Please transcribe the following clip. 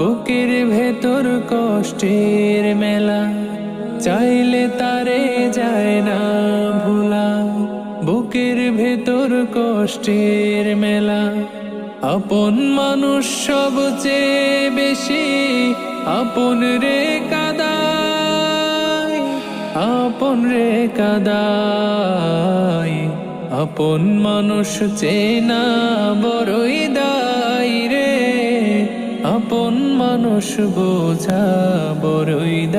বুকের ভেতর কষ্টের মেলা, চাইলে তারে যায় না ভোলা। বুকের ভেতর কষ্টের মেলা, আপন মানুষ সবচেয়ে বেশি আপন রে কাদায় আপন রে কাদায় আপন মানুষ চেনা বড়ই রে আপন মানুষ বোঝা বড়ই